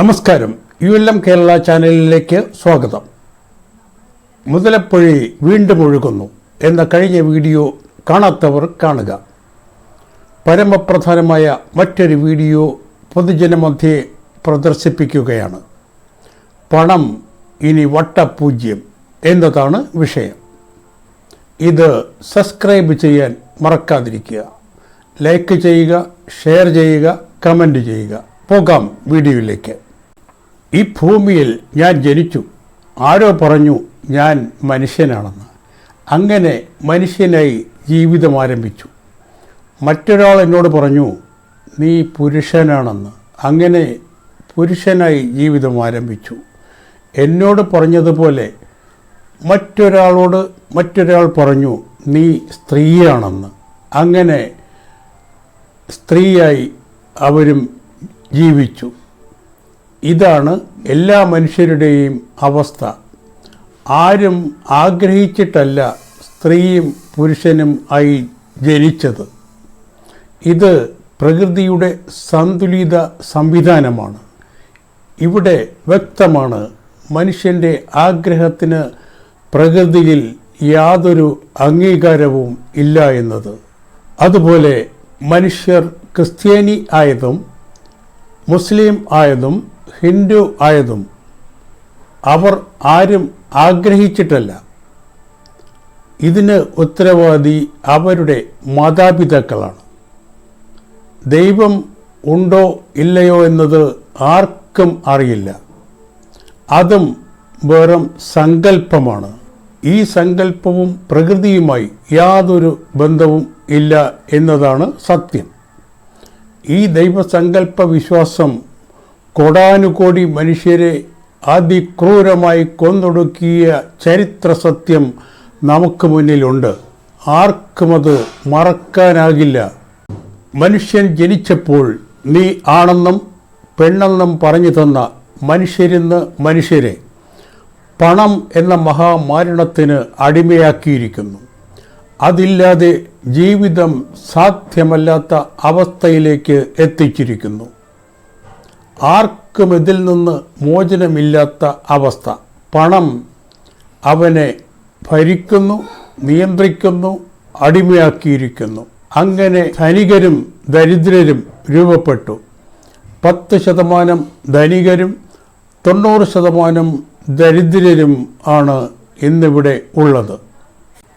നമസ്കാരം. U L M Kerala ചാനലിലേക്ക് സ്വാഗതം. മുതലപ്പുഴി വീണ്ടും ഒഴുകുന്നു എന്ന കഴിഞ്ഞ വീഡിയോ കാണാത്തവർ കാണുക. പരമപ്രധാനമായ മറ്റൊരു വീഡിയോ പൊതുജനമധ്യേ പ്രദർശിപ്പിക്കുകയാണ്. പണം ഇനി വട്ടപൂജ്യം എന്നതാണ് വിഷയം. ഇത് സബ്സ്ക്രൈബ് ചെയ്യാൻ മറക്കാതിരിക്കുക. ലൈക്ക് ചെയ്യുക ഷെയർ ചെയ്യുക കമന്റ് ചെയ്യുക. പോകാം വീഡിയോയിലേക്ക്. ഈ ഭൂമിയിൽ ഞാൻ ജനിച്ചു. ആരോ പറഞ്ഞു ഞാൻ മനുഷ്യനാണെന്ന്. അങ്ങനെ മനുഷ്യനായി ജീവിതം ആരംഭിച്ചു. മറ്റൊരാൾ എന്നോട് പറഞ്ഞു നീ പുരുഷനാണെന്ന്. അങ്ങനെ പുരുഷനായി ജീവിതം ആരംഭിച്ചു. എന്നോട് പറഞ്ഞതുപോലെ മറ്റൊരാളോട് മറ്റൊരാൾ പറഞ്ഞു നീ സ്ത്രീയാണെന്ന്. അങ്ങനെ സ്ത്രീയായി അവരും ജീവിച്ചു. ഇതാണ് എല്ലാ മനുഷ്യരുടെയും അവസ്ഥ. ആരും ആഗ്രഹിച്ചിട്ടല്ല സ്ത്രീയും പുരുഷനും ആയി ജനിച്ചത്. ഇത് പ്രകൃതിയുടെ സന്തുലിത സംവിധാനമാണ്. ഇവിടെ വ്യക്തമാണ് മനുഷ്യന്റെ ആഗ്രഹത്തിന് പ്രകൃതിയിൽ യാതൊരു അംഗീകാരവും ഇല്ല എന്നത്. അതുപോലെ മനുഷ്യർ ക്രിസ്ത്യാനി ആയതും മുസ്ലിം ആയതും ഹിന്ദു ആയതും അവർ ആരും ആഗ്രഹിച്ചിട്ടല്ല. ഇതിന് ഉത്തരവാദി അവരുടെ മാതാപിതാക്കളാണ്. ദൈവം ഉണ്ടോ ഇല്ലയോ എന്നത് ആർക്കും അറിയില്ല. അതും വെറും സങ്കല്പമാണ്. ഈ സങ്കല്പവും പ്രകൃതിയുമായി യാതൊരു ബന്ധവും ഇല്ല എന്നതാണ് സത്യം. ഈ ദൈവസങ്കല്പ വിശ്വാസം കോടാനുകോടി മനുഷ്യരെ അതിക്രൂരമായി കൊന്നൊടുക്കിയ ചരിത്ര സത്യം നമുക്ക് മുന്നിലുണ്ട്. ആർക്കും അത് മറക്കാനാകില്ല. മനുഷ്യൻ ജനിച്ചപ്പോൾ നീ ആണെന്നും പെണ്ണെന്നും പറഞ്ഞു തന്ന മനുഷ്യരിന്ന് മനുഷ്യരെ പണം എന്ന മഹാമാരണത്തിന് അടിമയാക്കിയിരിക്കുന്നു. അതില്ലാതെ ജീവിതം സാധ്യമല്ലാത്ത അവസ്ഥയിലേക്ക് എത്തിച്ചിരിക്കുന്നു. ആർക്കും ഇതിൽ നിന്ന് മോചനമില്ലാത്ത അവസ്ഥ. പണം അവനെ ഭരിക്കുന്നു നിയന്ത്രിക്കുന്നു അടിമയാക്കിയിരിക്കുന്നു. അങ്ങനെ ധനികരും ദരിദ്രരും രൂപപ്പെട്ടു. പത്ത് ശതമാനം ധനികരും തൊണ്ണൂറ് ശതമാനം ദരിദ്രരും ആണ് ഇന്നിവിടെ ഉള്ളത്.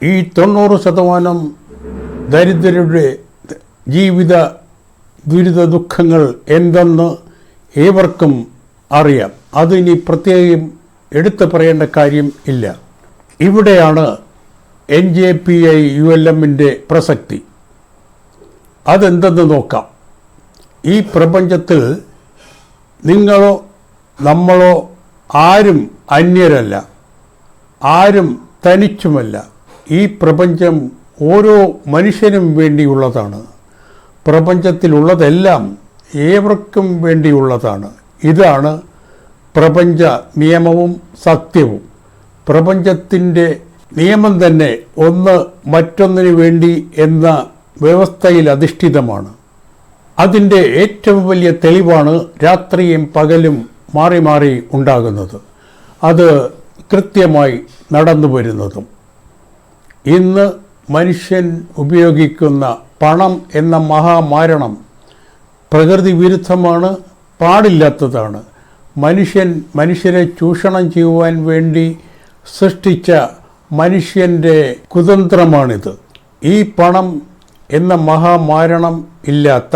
ഈ തൊണ്ണൂറ് ശതമാനം ദരിദ്രരുടെ ജീവിത ദുരിത ദുഃഖങ്ങൾ എന്തെന്ന് ഏവർക്കും അറിയാം. ഇനി പ്രത്യേകം എടുത്തു പറയേണ്ട കാര്യം ഇല്ല. ഇവിടെയാണ് N J P I U L എമ്മിന്റെ പ്രസക്തി. അതെന്തെന്ന് നോക്കാം. ഈ പ്രപഞ്ചത്തിൽ നിങ്ങളോ നമ്മളോ ആരും അന്യരല്ല. ആരും തനിച്ചുമല്ല. ഈ പ്രപഞ്ചം ഓരോ മനുഷ്യനും വേണ്ടിയുള്ളതാണ്. പ്രപഞ്ചത്തിലുള്ളതെല്ലാം ഏവർക്കും വേണ്ടിയുള്ളതാണ്. ഇതാണ് പ്രപഞ്ച നിയമവും സത്യവും. പ്രപഞ്ചത്തിന്റെ നിയമം തന്നെ ഒന്ന് മറ്റൊന്നിനു വേണ്ടി എന്ന വ്യവസ്ഥയിൽ അധിഷ്ഠിതമാണ്. അതിന്റെ ഏറ്റവും വലിയ തെളിവാണ് രാത്രിയും പകലും മാറി മാറി ഉണ്ടാകുന്നത്. അത് കൃത്യമായി നടന്നു വരുന്നതും. ഇന്ന് മനുഷ്യൻ ഉപയോഗിക്കുന്ന പണം എന്ന മഹാമാരണം പ്രകൃതി വിരുദ്ധമാണ് പാടില്ലാത്തതാണ്. മനുഷ്യൻ മനുഷ്യരെ ചൂഷണം ചെയ്യുവാൻ വേണ്ടി സൃഷ്ടിച്ച മനുഷ്യന്റെ കുതന്ത്രമാണിത്. ഈ പണം എന്ന മഹാമാരണം ഇല്ലാത്ത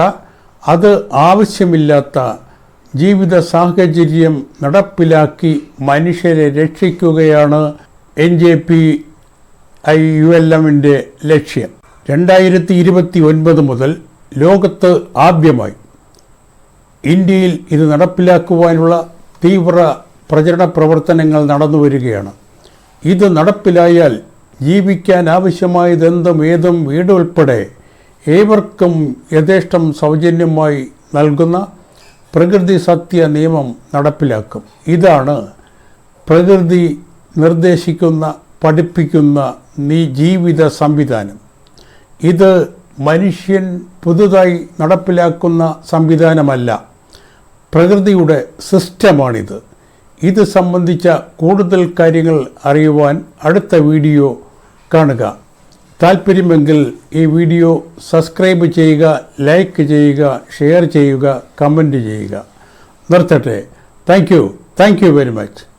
അത് ആവശ്യമില്ലാത്ത ജീവിത സാഹചര്യം നടപ്പിലാക്കി മനുഷ്യരെ രക്ഷിക്കുകയാണ് N J P I U L എമ്മിന്റെ ലക്ഷ്യം. രണ്ടായിരത്തി ഇരുപത്തി ഒൻപത് മുതൽ ലോകത്ത് ആദ്യമായി ഇന്ത്യയിൽ ഇത് നടപ്പിലാക്കുവാനുള്ള തീവ്ര പ്രചരണ പ്രവർത്തനങ്ങൾ നടന്നു വരികയാണ്. ഇത് നടപ്പിലായാൽ ജീവിക്കാൻ ആവശ്യമായതെന്തും ഏതും വീട് ഉൾപ്പെടെ ഏവർക്കും യഥേഷ്ടം സൗജന്യമായി നൽകുന്ന പ്രകൃതി സത്യ നിയമം നടപ്പിലാക്കും. ഇതാണ് പ്രകൃതി നിർദ്ദേശിക്കുന്ന പഠിപ്പിക്കുന്ന നീ ജീവിത സംവിധാനം. ഇത് മനുഷ്യൻ പുതുതായി നടപ്പിലാക്കുന്ന സംവിധാനമല്ല. പ്രകൃതിയുടെ സിസ്റ്റമാണിത്. ഇത് സംബന്ധിച്ച കൂടുതൽ കാര്യങ്ങൾ അറിയുവാൻ അടുത്ത വീഡിയോ കാണുക. താല്പര്യമെങ്കിൽ ഈ വീഡിയോ സബ്സ്ക്രൈബ് ചെയ്യുക ലൈക്ക് ചെയ്യുക ഷെയർ ചെയ്യുക കമന്റ് ചെയ്യുക. നിർത്തട്ടെ. Thank you. Thank you very much.